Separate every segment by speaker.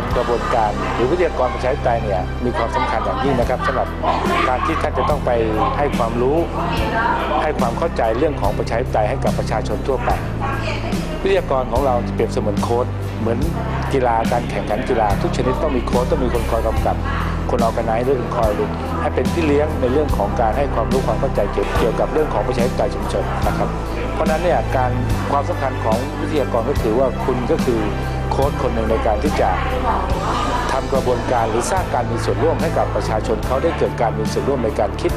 Speaker 1: กรกระบวนการหรือวิทยากรประชาธิปไตยเนี่ยมีความสำคัญอย่างยิ่งนะครับสำหรับการที่ท่านจะต้องไปให้ความรู้ ให้ความเข้าใจเรื่องของประชาธิปไตยให้กับประชาชนทั่วไป วิทยากรของเราเปรียบเสมือนโค้ชเหมือนกีฬาการแข่งขันกีฬาทุกชนิดต้องมีโค้ชต้องมีคนคอยกำกับ คนออกกันไนเรื่องคอยดูให้เป็นพี่เลี้ยงในเรื่องของการให้ความรู้ความเข้าใจเกี่ยวกับเรื่องของประชาธิปไตยชุมชนนะครับ เพราะนั้นเนี่ยการความสำคัญของวิทยากรก็ถือว่าคุณก็คือ โค้ดคนหนึ่งในการที่จะทำกระบวนการหรือสร้างการมีส่วนร่วมให้กับประชาชนเขาได้เกิดการมีส่วนร่วมในการคิด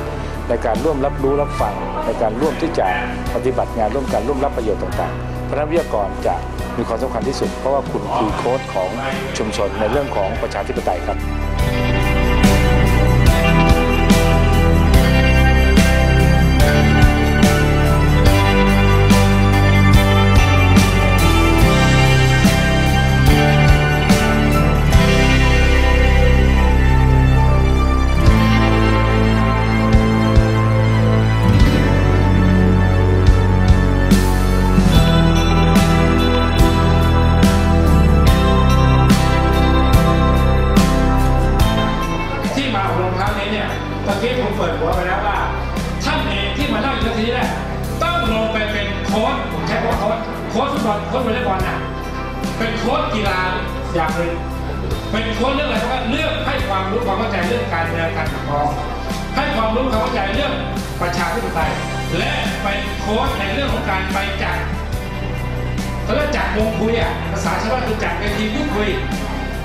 Speaker 1: ในการร่วมรับรู้รับฟัง ในการร่วมที่จะปฏิบัติงานร่วมกันร่วมรับประโยชน์ต่างๆ พราะนักวิทยากรจะมีความสำคัญที่สุด เพราะว่าคุณคือโค้ดของชุมชนในเรื่องของประชาธิปไตยครับ
Speaker 2: ค้ชผมใช้คำว่าโค้ชโค้ชฟุตบอลโค้ชวอลเลย์บอลน่ะเป็นโค้ชกีฬาอย่างหนึ่งเป็นโค้ชเรื่องอะไรเพราะว่าเรื่องให้ความรู้ความเข้าใจเรื่องการเมืองการปกครองให้ความรู้ความเข้าใจเรื่องประชาธิปไตยและเป็นโค้ชในเรื่องของการไปจัดเขาเรียกจัดวงคุยอะภาษาชาวบ้านคือจัดเป็นทีมพูดคุย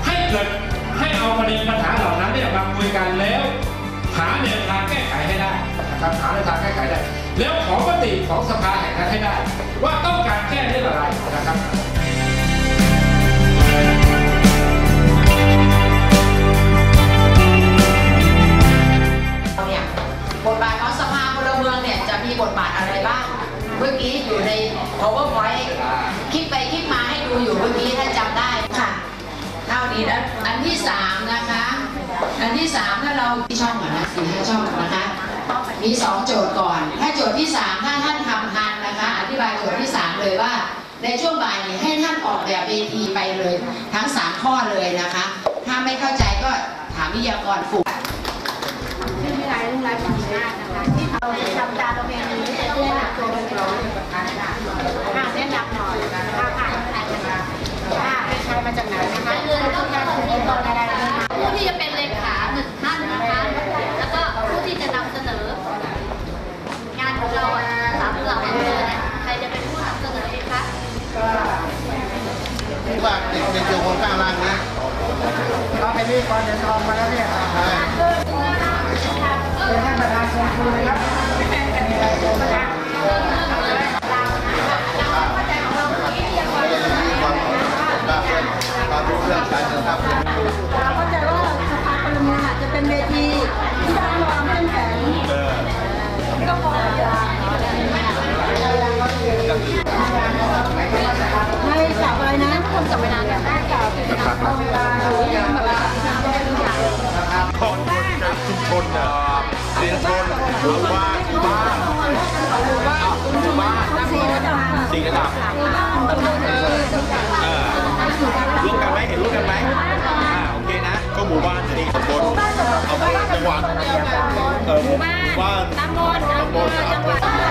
Speaker 2: ให้เกิดให้เอาประเด็นปัญหาเหล่านั้นเนี่ยมาคุยกันแล้ว หาแนวทางแก้ไขให้ได้นะครับหาแนวทางแก้ไขได้ แล้วขอมติของสภาแห่งนั้นให้ได้ ว่าต้องการแก้เรื่องอะไรนะครับ
Speaker 3: เนี่ยบทบาทของสภาพลเมืองเนี่ยจะมีบทบาทอะไรบ้าง เมื่อกี้อยู่ใน powerpoint คิดไปคิดมาให้ดูอยู่เมื่อกี้ถ้าจำได้ค่ะเท่านี้แล้วอันที่สามนะคะ อันที่สามถ้าเราที่ช่องก่อนนะสี่ห้าช่องนะคะ มีสองโจทย์ก่อน ถ้าโจทย์ที่สามถ้าท่านทำทันนะคะ อธิบายโจทย์ที่สามเลยว่า ในช่วงบ่ายนี้ให้ท่านออกแบบเวทีไปเลย ทั้งสามข้อเลยนะคะ ถ้าไม่เข้าใจก็ถามวิทยากรฝึก
Speaker 4: ชื่อวิไลรุ่งรัตน์บุญนาถนะคะที่เราทำตามประเพณีที่จะแนะนำตัวกันก่อนค่ะแนะนำหน่อยค่ะค่ะใครนะคะค่ใครมาจากไหนนะคะเรื่องต้องการถึงตอนอะไรนะคะ
Speaker 5: ผู้ที่จะเป็น ว่าเด็
Speaker 6: กในเจอคนข้างล่างนี้
Speaker 2: เราไปนี่ก่อนเดี๋ยวทองมาแล้วเนี่ย
Speaker 6: ใช่
Speaker 2: เป็นท่านประธานชมคุยครับ
Speaker 6: เว
Speaker 4: ลาหรืองแบบว่าจะได้รู้จัก
Speaker 6: ข้อมูลจากชุมชนเนี่ยเรียนชนหมู่บ้านหมู่บ้านหมู่บ้าน
Speaker 4: สี่ระดับ
Speaker 6: สี่ระดับ
Speaker 4: หมู่บ้านตำบลอำเภอจังหวัด
Speaker 6: เออร่วมกันไหมเห็นร่วมกันไหมอ่าโอเคนะ ก็หมู่บ้านจะดีตำบลอำเภอจังหวัดเออหมู่บ้านตำบลอำเภอจังหวัด